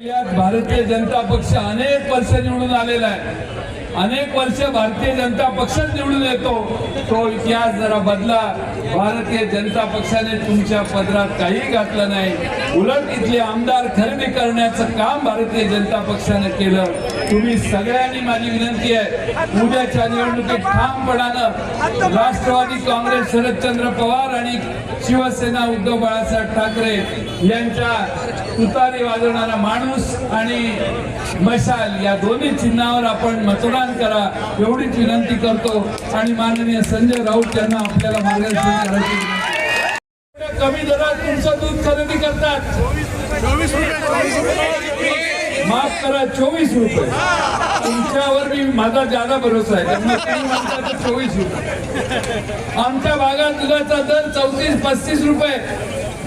भारतीय जनता पक्ष अनेक वर्ष निवडून आलेला आहे. अनेक वर्ष भारतीय जनता पक्षच निवडून येतो. तो इतिहास जरा बदला. भारतीय जनता पक्षाने तुमच्या पदरात काही घातलं नाही. उलट इथले आमदार खरेदी करण्याचं काम भारतीय जनता पक्षाने केलं. तुम्ही सगळ्यांनी माझी विनंती आहे उद्याच्या निवडणुकीत ठामपणानं राष्ट्रवादी काँग्रेस शरदचंद्र पवार आणि शिवसेना उद्धव बाळासाहेब ठाकरे यांच्या तुतारी वाजवणारा माणूस आणि मशाल या दोन्ही चिन्हावर आपण मतदान करा. एवढीच विनंती करतो आणि माननीय संजय राऊत यांना आपल्याला मार्गदर्शन कमी दरात तुमचं दूध खरेदी करतात. माफ करा चोवीस रुपये. तुमच्यावर मी माझा ज्यादा भरोसा आहे. त्यांना तुम्ही म्हणता तर चोवीस रुपये. आमच्या भागात दुधाचा दर चौतीस पस्तीस रुपये.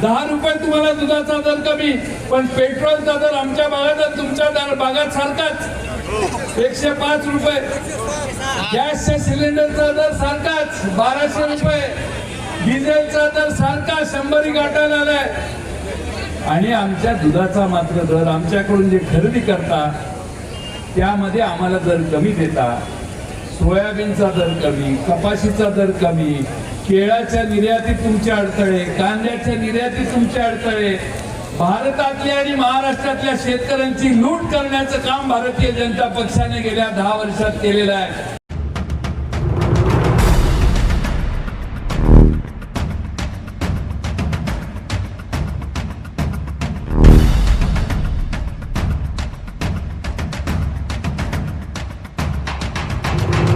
दहा रुपये तुम्हाला दुधाचा दर कमी पण पेट्रोलचा दर आमच्या भागात तुमच्या दर भागात सारखाच. एकशे पाच रुपये. गॅसच्या सिलेंडरचा दर सारखाच. बाराशे रुपये. डिझेलचा दर सारखा शंभरी गाठायला आलाय. आणि आमच्या दुधाचा मात्र दर आमच्याकडून जे खरेदी करता त्यामध्ये आम्हाला दर कमी देता. सोयाबीनचा दर कमी कपाशीचा दर कमी केळाच्या निर्यातीत तुमचे अडथळे कांद्याच्या निर्यातीत तुमचे अडथळे. भारतातल्या आणि महाराष्ट्रातल्या शेतकऱ्यांची लूट करण्याचं काम भारतीय जनता पक्षाने गेल्या दहा वर्षात केलेलं आहे.